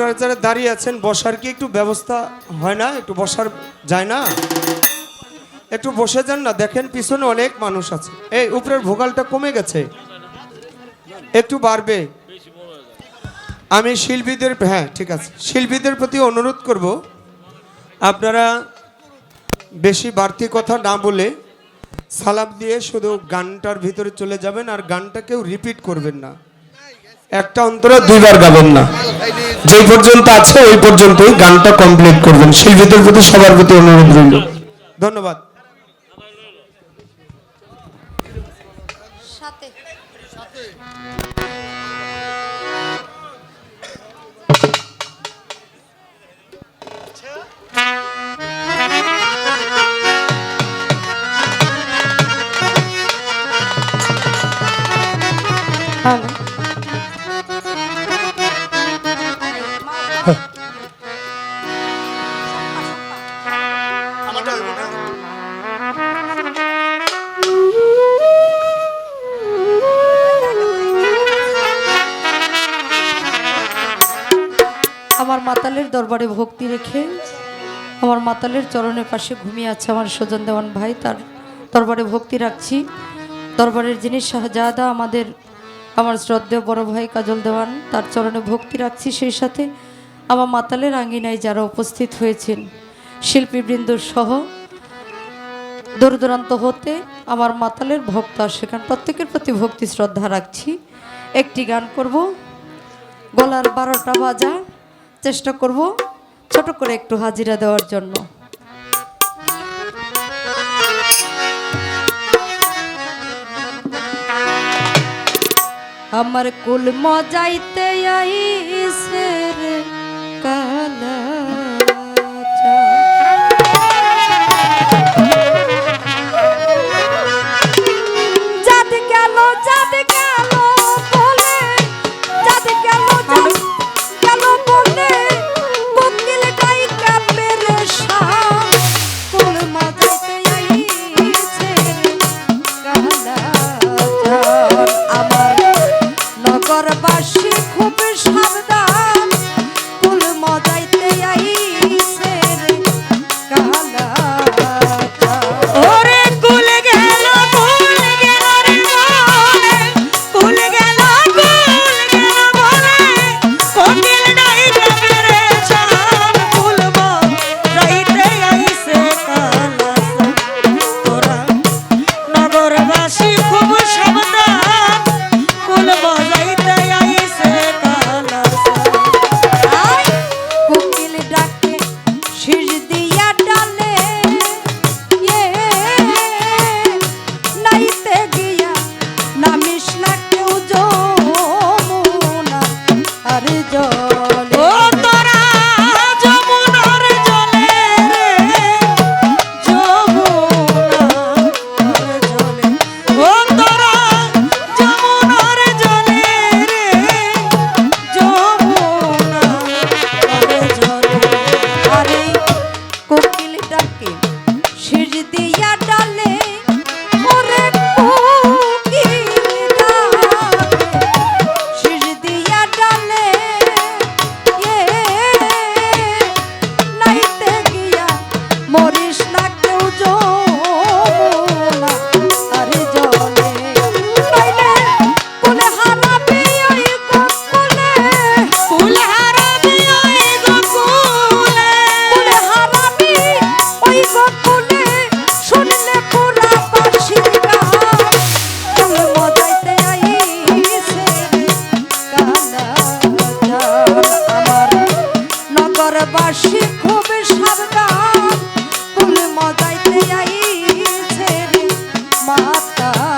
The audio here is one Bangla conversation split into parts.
আপনারা যারা দাঁড়িয়ে আছেন, বসার কি একটু ব্যবস্থা হয় না? একটু বসার যায় না? একটু বসে যান না। দেখেন, পিছনে অনেক মানুষ আছে। এই, উপরের ভোগালটা কমে গেছে। একটু বাড়বে। আমি শিল্পীদের হ্যাঁ ঠিক আছে। শিল্পীদের প্রতি অনুরোধ করব, আপনারা বেশি বাড়তি কথা না বলে সালাম দিয়ে শুধু গানটার ভিতরে চলে যাবেন, আর গানটা কেউ রিপিট করবেন না। একটা অন্তরে দুইবার গাবেন না। যে পর্যন্ত আছে, ওই পর্যন্তই গানটা কমপ্লিট করবেন। শিল্পীদের প্রতি সবার প্রতি অনুরোধ রইল। ধন্যবাদ। সাথে। আমার মাতালের দরবারে ভক্তি রেখে, আমার মাতালের চরণের পাশে ঘুমিয়ে আছে আমার স্বজন দেওয়ান ভাই, তার দরবারে ভক্তি রাখছি। দরবারের যিনি শাহজাদা, আমাদের, আমার শ্রদ্ধেয় বড় ভাই কাজল দেওয়ান, তার চরণে ভক্তি রাখছি। সেই সাথে আমার মাতালের আঙ্গিনায় যারা উপস্থিত হয়েছেন শিল্পীবৃন্দ সহ দূর দূরান্ত হতে আমার মাতালের ভক্ত, সেখানে প্রত্যেকের প্রতি ভক্তি, শ্রদ্ধা রাখছি। একটি গান করব। গলার বারোটা বাজা। চেষ্টা করব ছোট করে একটু হাজিরা দেওয়ার জন্য। আমার কুল মজাইতে আইসে রে। মাতাল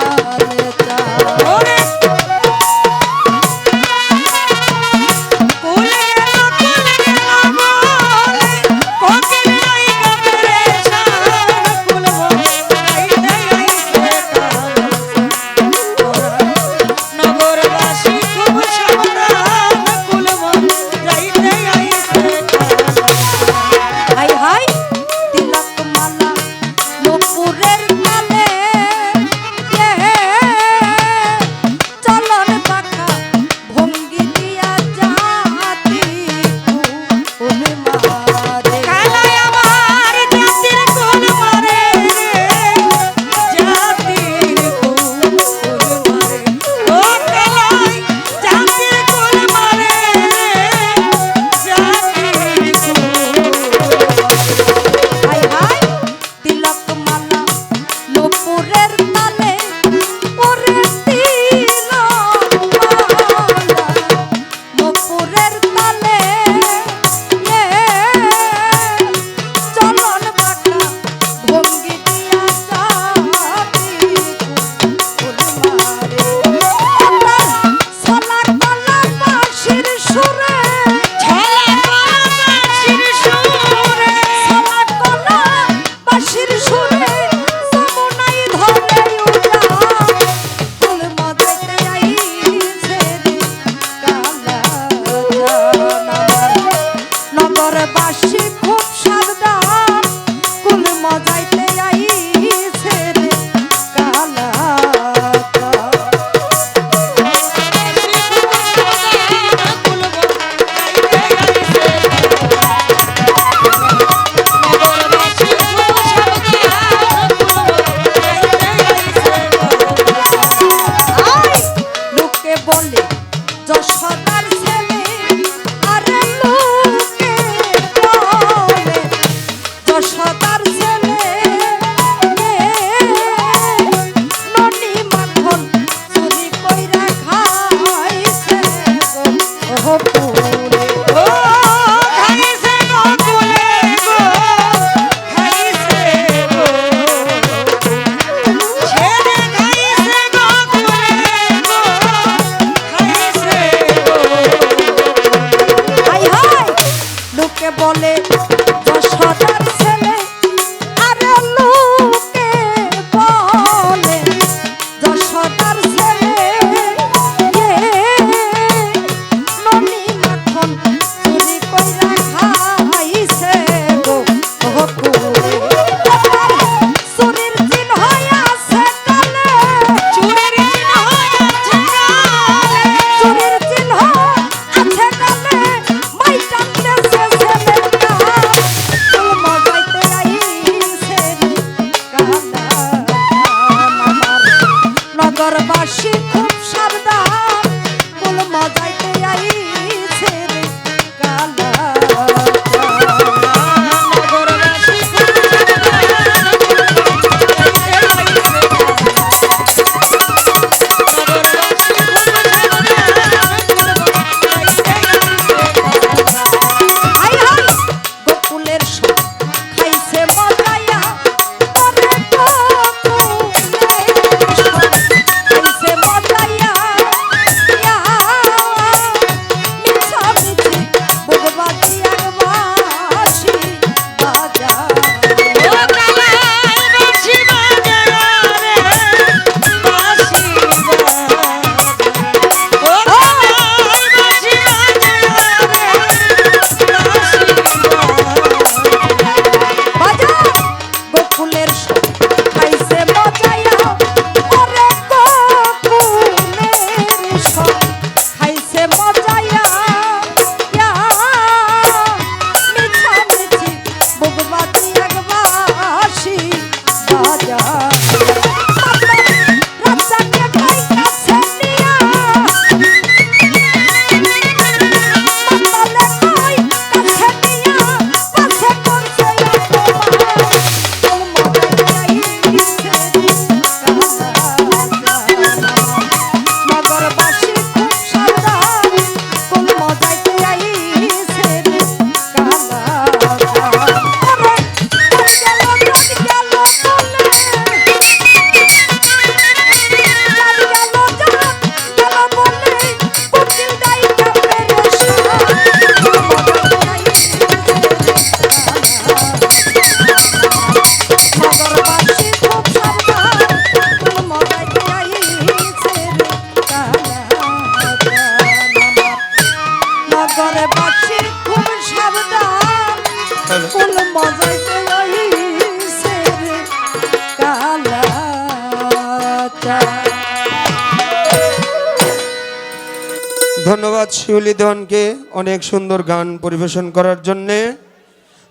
ধন্যবাদ শিউলি দেওয়ানকে অনেক সুন্দর গান পরিবেশন করার জন্যে।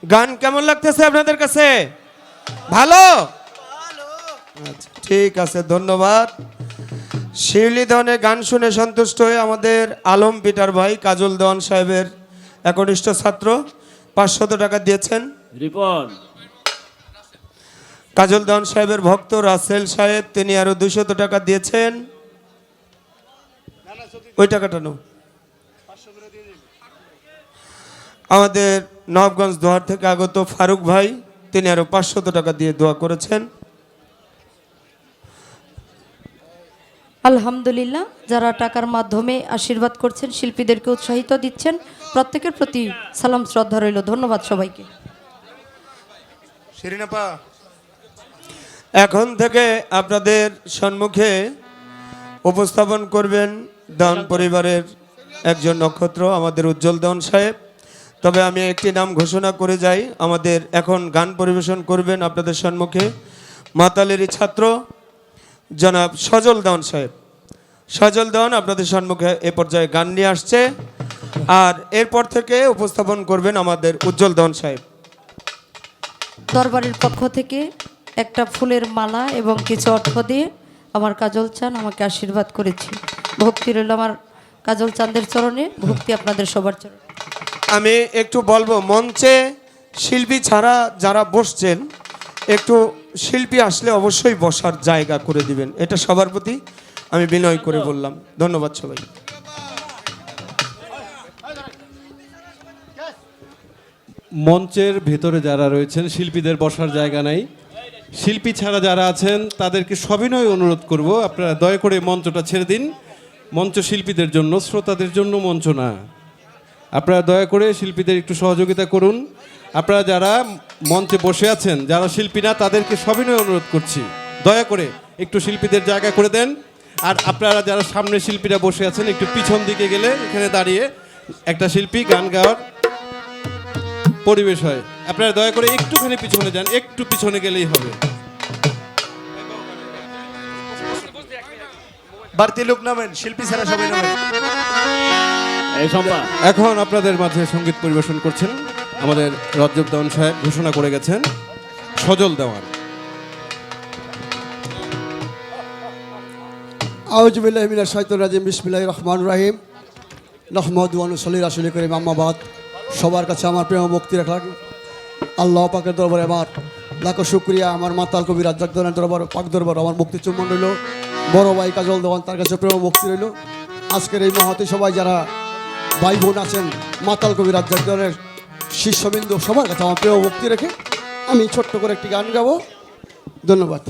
গান কেমন লাগতেছে আপনাদের কাছে? ভালো? আচ্ছা, ঠিক আছে ধন্যবাদ। শিউলি দেওয়ানের গান শুনে সন্তুষ্ট হয়ে আমাদের আলম পিটার ভাই কাজল দেওয়ান সাহেবের একনিষ্ঠ ছাত্র পাঁচশত টাকা দিয়েছেন। রিপন। কাজল দেওয়ান সাহেবের ভক্ত রাসেল সাহেব তিনি আরও দুশত টাকা দিয়েছেন। ওই টাকাটা নাও। আমাদের নবগঞ্জ দোয়ার থেকে আগত ফারুক ভাই তিনি আরও পাঁচশত টাকা দিয়ে দোয়া করেছেন। আলহামদুলিল্লাহ যারা টাকার মাধ্যমে আশীর্বাদ করছেন শিল্পীদেরকে উৎসাহিত দিচ্ছেন প্রত্যেকের প্রতি সালাম শ্রদ্ধা রইল। ধন্যবাদ সবাইকে। এখন থেকে আপনাদের সম্মুখে উপস্থাপন করবেন দান পরিবারের একজন নক্ষত্র আমাদের উজ্জ্বল দেওয়ান সাহেব। তবে আমি একটি নাম ঘোষণা করে যাই, আমাদের এখন গান পরিবেশন করবেন আপনাদের সম্মুখে মাতালেরই ছাত্র জনাব সজল দেওয়ান সাহেব। সজল দেওয়ান আপনাদের সম্মুখে এ পর্যায়ে গান নিয়ে আসছে আর এরপর থেকে উপস্থাপন করবেন আমাদের উজ্জ্বল দেওয়ান সাহেব। দরবারের পক্ষ থেকে একটা ফুলের মালা এবং কিছু অর্থ দিয়ে আমার কাজল চান আমাকে আশীর্বাদ করেছি। ভক্তি রইল আমার কাজল চাঁদের চরণে ভক্তি আপনাদের সবার চরণে। আমি একটু বলব মঞ্চে শিল্পী ছাড়া যারা বসছেন একটু শিল্পী আসলে অবশ্যই বসার জায়গা করে দিবেন এটা সবার প্রতি আমি বিনয় করে বললাম। ধন্যবাদ সবাই। মঞ্চের ভেতরে যারা রয়েছেন শিল্পীদের বসার জায়গা নাই। শিল্পী ছাড়া যারা আছেন তাদেরকে সবিনয় অনুরোধ করব আপনারা দয়া করে মঞ্চটা ছেড়ে দিন। মঞ্চ শিল্পীদের জন্য, শ্রোতাদের জন্য মঞ্চ না আপনারা দয়া করে শিল্পীদের একটু সহযোগিতা করুন। আপনারা যারা মঞ্চে বসে আছেন, যারা শিল্পী না, তাদেরকে সবিনয় অনুরোধ করছি। দয়া করে একটু শিল্পীদের জায়গা করে দেন। আর আপনারা যারা সামনে শিল্পীরা বসে আছেন, একটু পিছন দিকে গেলে এখানে দাঁড়িয়ে একটা শিল্পী গান গাওয়ার পরিবেশ হয়। আপনারা দয়া করে একটুখানি পিছনে যান, একটু পিছনে গেলেই হবে। বাড়তি লোক নামেন শিল্পী ছাড়া সবাই নামেন। এখন আপনাদের মাঝে সংগীত পরিবেশন করছেন আমাদের রজ্জব দেওয়ান সাহেব ঘোষণা করে গেছেন সজল দেওয়ান। আউজবিল্লাহ শাইতানির রাজিম বিসমিল্লাহির রহমানির রহিম। নহমদ ওয়ানুসল্লি রাসূলি করিম আম্মাবাদ সবার কাছে আমার প্রেম মুক্তি রাখলাম আল্লাহ পাকের দরবারে আমার লাখো শুক্রিয়া আমার মাতাল কবি রাজ্জাক দরবার পাক দরবার আমার মুক্তি চুম্বন রইল। বড় ভাই কাজল দেওয়ান তার কাছে প্রেম ভক্তি রইল। আজকের এই মহাতে সবাই যারা ভাই বোন আছেন, মাতাল কবি রাজ্যের শীর্ষবিন্দু সবার কাছে আমার প্রেম ভক্তি রেখে আমি ছোট্ট করে একটি গান গাবো। ধন্যবাদ।